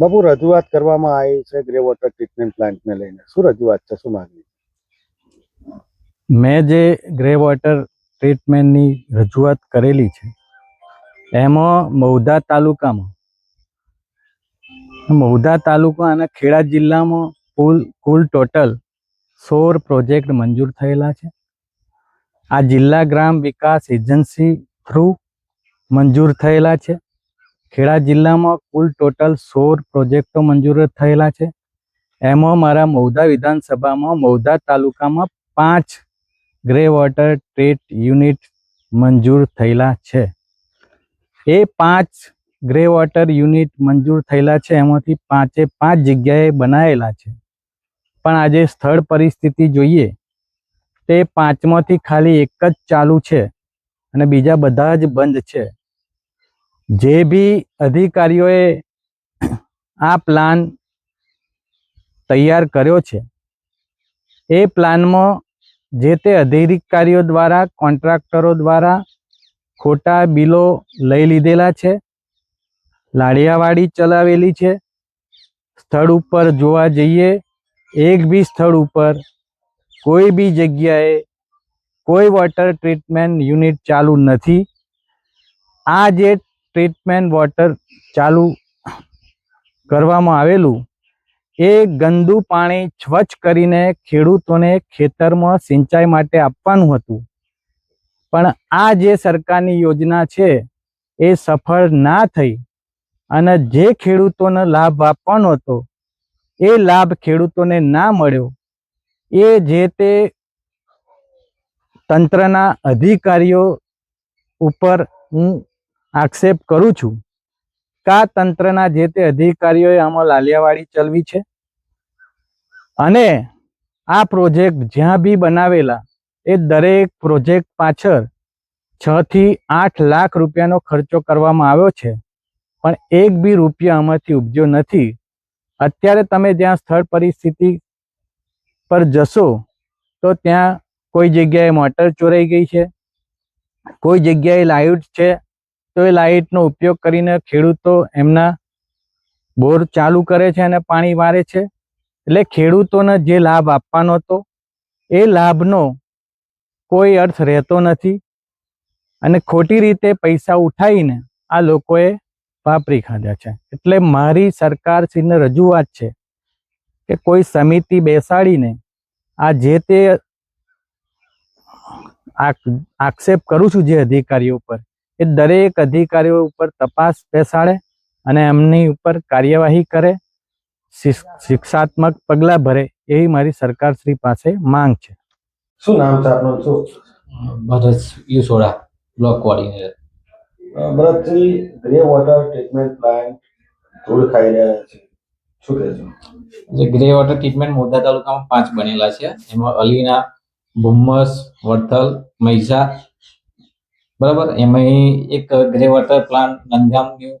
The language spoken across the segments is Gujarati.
બાપુ, રજૂઆત કરવામાં આવી છે ગ્રે વોટર ટ્રીટમેન્ટ પ્લાન્ટને લઈને. શું રજૂઆત છે? શું માગણી? મેં જે ગ્રે વોટર ટ્રીટમેન્ટની રજૂઆત કરેલી છે, એમાં મહુધા તાલુકામાં, મહુધા તાલુકા અને ખેડા જિલ્લામાં કુલ કુલ ટોટલ સોળ પ્રોજેક્ટ મંજૂર થયેલા છે. આ જિલ્લા ગ્રામ વિકાસ એજન્સી થ્રુ મંજૂર થયેલા છે. ખેડા જિલ્લામાં કુલ ટોટલ સોળ પ્રોજેક્ટો મંજૂર થયેલા છે. એમાં મારા મૌધા વિધાનસભામાં, મૌધા તાલુકામાં પાંચ ગ્રે વોટર ટ્રીટ યુનિટ મંજૂર થયેલા છે. એ પાંચ ગ્રે વોટર યુનિટ મંજૂર થયેલા છે, એમાંથી પાંચે પાંચ જગ્યાએ બનાવેલા છે. પણ આજે સ્થળ પરિસ્થિતિ જોઈએ, તે પાંચમાંથી ખાલી એક જ ચાલુ છે અને બીજા બધા જ બંધ છે. જે બી અધિકારીઓએ આ પ્લાન તૈયાર કર્યો છે, એ પ્લાનમાં જે તે અધિકારીઓ દ્વારા કોન્ટ્રાક્ટરો દ્વારા ખોટા બિલો લઈ લીધેલા છે લાડિયાવાડી ચલાવેલી છે, સ્થળ ઉપર જોવા જઈએ, એક બી સ્થળ ઉપર કોઈ બી જગ્યાએ કોઈ વોટર ટ્રીટમેન્ટ યુનિટ ચાલુ નથી. આ જે ટ્રીટમેન્ટ વોટર ચાલુ કરવામાં આવેલું. એ ગંદુ પાણી સ્વચ્છ કરીને ખેડૂતોને ખેતરમાં સિંચાઈ માટે આપવાનું હતું. પણ આ જે સરકારની યોજના છે, એ સફળ ના થઈ અને જે ખેડૂતોને લાભ આપવાનો હતો, એ લાભ ખેડૂતોને ના મળ્યો. એ જે તે તંત્રના અધિકારીઓ ઉપર હું આક્ષેપ કરું છું. કા તંત્રના જે તે અધિકારીઓએ આમાં લાલિયાવાડી ચલવી છે? અને આ પ્રોજેક્ટ જ્યાં બી બનાવેલા, એ દરેક પ્રોજેક્ટ પાછળ છ થી આઠ લાખ રૂપિયાનો ખર્ચો કરવામાં આવ્યો છે. પણ એક બી રૂપિયા આમાંથી ઉપજ્યો નથી. અત્યારે તમે જ્યાં સ્થળ પરિસ્થિતિ પર જશો, તો ત્યાં કોઈ જગ્યાએ મોટર ચોરાઈ ગઈ છે, કોઈ જગ્યાએ લાઇટ છે તો એ લાઇટનો ઉપયોગ કરીને ખેડૂતો એમના બોર ચાલુ કરે છે અને પાણી વારે છે. એટલે ખેડૂતોને જે લાભ આપવાનો હતો, એ લાભનો કોઈ અર્થ રહેતો નથી અને ખોટી રીતે પૈસા ઉઠાવીને આ લોકોએ વાપરી ખાધા છે. એટલે મારી સરકારશ્રીને રજૂઆત છે કે કોઈ સમિતિ બેસાડીને આ જે તે આક- આક્ષેપ કરું છું જે અધિકારીઓ ઉપર એ દરેક અધિકારીઓ ઉપર તપાસ બેસાડે અને એમની ઉપર કાર્યવાહી કરે શિક્ષ- શિક્ષાત્મક પગલાં ભરે એવી મારી સરકાર શ્રી પાસે માંગ છે. શું નામ છે આપનું? શું? ભરત યુસોડા બ્લોક કોઓર્ડિનેટર ભરતજી ગ્રે વોટર ટ્રીટમેન્ટ પ્લાન્ટ ધૂળ ખાઈ રહ્યા છે. શું કહેશો જે ગ્રે વોટર ટ્રીટમેન્ટ મોદા તાલુકામાં પાંચ બનેલા છે. એમાં અલીના ભુમ્મસ વડથલ મૈસા બરાબર? એમાં એક ગ્રે વોટર પ્લાન્ટ નંદગામનું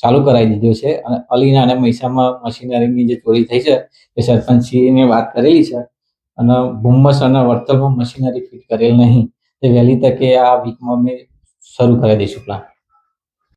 ચાલુ કરાવી દીધો છે અને અલીના અને મૈસામાં મશીનરીની જે ચોરી થઈ છે, એ સરપંચશ્રીને વાત કરેલી છે અને ભુમ્મસ અને વડથલમાં મશીનરી ફિટ કરેલ નહીં. તે વહેલી તકે આ વીકમાં અમે શરૂ કરી દઈશું પ્લાન